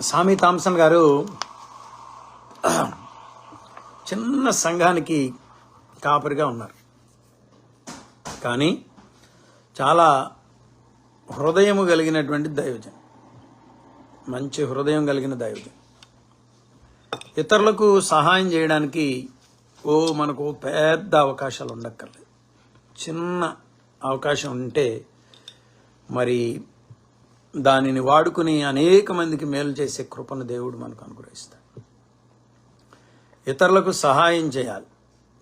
సామి థామ్సన్ గారు చిన్న సంఘానికి కాపరిగా ఉన్నారు. కానీ చాలా హృదయము కలిగినటువంటి దైవజన్. మంచి హృదయం కలిగిన దైవజన్. ఇతరులకు సహాయం చేయడానికి ఓ మనకు పెద్ద అవకాశాలు ఉండక్కర్లేదు. చిన్న అవకాశం ఉంటే మరి దానిని వాడుకుని అనేక మందికి మేలు చేసే కృపను దేవుడు మనకు అనుగ్రహిస్తాడు. ఇతరులకు సహాయం చేయాలి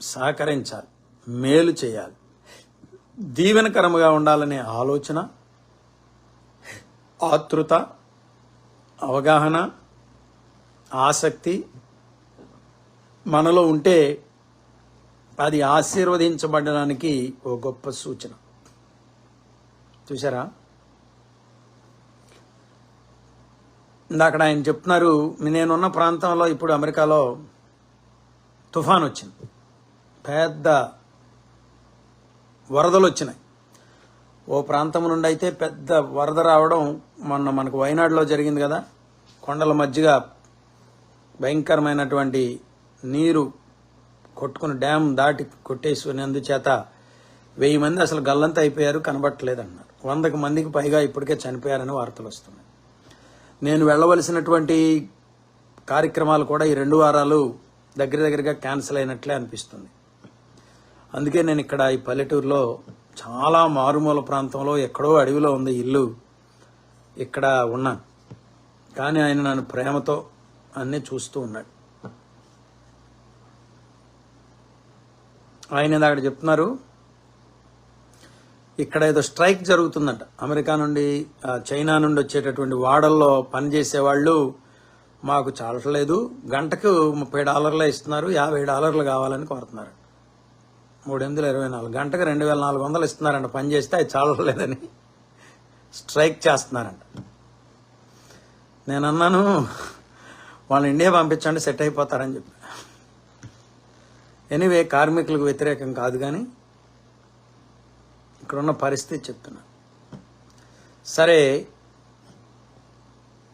సహకరించాలి మేలు చేయాలి. దీవెనకరముగా ఉండాలనే ఆలోచన ఆతృత అవగాహన ఆసక్తి మనలో ఉంటే అది ఆశీర్వదించబడడానికి ఓ గొప్ప సూచన. చూసారా ఇందాక ఆయన చెప్తున్నారు నేనున్న ప్రాంతంలో ఇప్పుడు అమెరికాలో తుఫాన్ వచ్చింది. పెద్ద వరదలు వచ్చినాయి. ఓ ప్రాంతం నుండి అయితే పెద్ద వరద రావడం మొన్న మనకు వయనాడులో జరిగింది కదా. కొండల మధ్యగా భయంకరమైనటువంటి నీరు కొట్టుకుని డ్యామ్ దాటి కొట్టేసుకునేందుచేత వెయ్యి మంది అసలు గల్లంత అయిపోయారు కనబట్టలేదన్నారు. వందకు మందికి పైగా ఇప్పటికే చనిపోయారని వార్తలు వస్తున్నాయి. నేను వెళ్ళవలసినటువంటి కార్యక్రమాలు కూడా ఈ రెండు వారాలు దగ్గర దగ్గరగా క్యాన్సిల్ అయినట్లే అనిపిస్తుంది. అందుకే నేను ఇక్కడ ఈ పల్లెటూరులో చాలా మారుమూల ప్రాంతంలో ఎక్కడో అడవిలో ఉంది ఇల్లు ఇక్కడ ఉన్నాను. కానీ ఆయన నన్ను ప్రేమతో అన్నీ చూస్తూ ఉన్నాడు. ఆయన అక్కడ చెప్తున్నారు ఇక్కడ ఏదో స్ట్రైక్ జరుగుతుందంట. అమెరికా నుండి చైనా నుండి వచ్చేటటువంటి వాడల్లో పనిచేసే వాళ్ళు మాకు చాలట్లేదు. గంటకు ముప్పై డాలర్లే ఇస్తున్నారు. యాభై డాలర్లు కావాలని కోరుతున్నారు. మూడు ఎనిమిది ఇరవై నాలుగు. గంటకు రెండు వేల నాలుగు వందలు ఇస్తున్నారంట. పని చేస్తే అది చాలట్లేదని స్ట్రైక్ చేస్తున్నారంట. నేను అన్నాను వాళ్ళు ఇండియా పంపించండి సెట్ అయిపోతారని చెప్పి. ఎనీవే కార్మికులకు వ్యతిరేకం కాదు కానీ ఇక్కడున్న పరిస్థితి చెప్తున్నా. సరే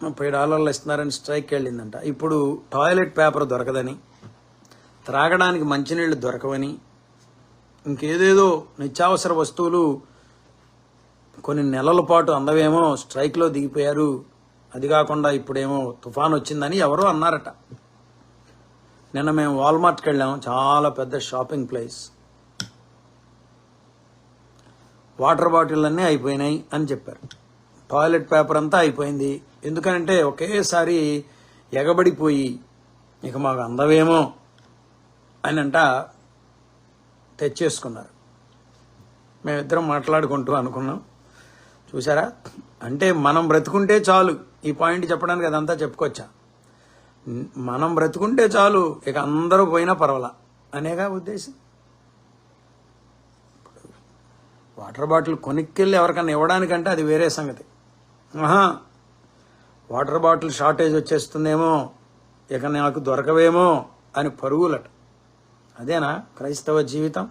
ముప్పై డాలర్లు ఇస్తున్నారని స్ట్రైక్ వెళ్ళిందంట. ఇప్పుడు టాయిలెట్ పేపర్ దొరకదని త్రాగడానికి మంచినీళ్ళు దొరకవని ఇంకేదేదో నిత్యావసర వస్తువులు కొన్ని నెలల పాటు అందవేమో స్ట్రైక్లో దిగిపోయారు. అది కాకుండా ఇప్పుడేమో తుఫాన్ వచ్చిందని ఎవరో అన్నారట. నిన్న మేము వాల్మార్ట్కి వెళ్ళాము చాలా పెద్ద షాపింగ్ ప్లేస్. వాటర్ బాటిల్ అన్నీ అయిపోయినాయి అని చెప్పారు. టాయిలెట్ పేపర్ అంతా అయిపోయింది. ఎందుకంటే ఒకేసారి ఎగబడిపోయి ఇక మాకు అందవేమో అని అంట తెచ్చేసుకున్నారు. మేమిద్దరం మాట్లాడుకుంటూ అనుకున్నాం. చూసారా అంటే మనం బ్రతుకుంటే చాలు. ఈ పాయింట్ చెప్పడానికి అదంతా చెప్పుకోవచ్చా మనం బ్రతుకుంటే చాలు. ఇక అందరూ పోయినా పర్వాలా అనేగా ఉద్దేశం. వాటర్ బాటిల్ కొనుక్కెళ్ళి ఎవరికన్నా ఇవ్వడానికంటే అది వేరే సంగతి. ఆహా వాటర్ బాటిల్ షార్టేజ్ వచ్చేస్తుందేమో ఇక నాకు దొరకవేమో అని పరుగులట. అదేనా? క్రైస్తవ జీవితం?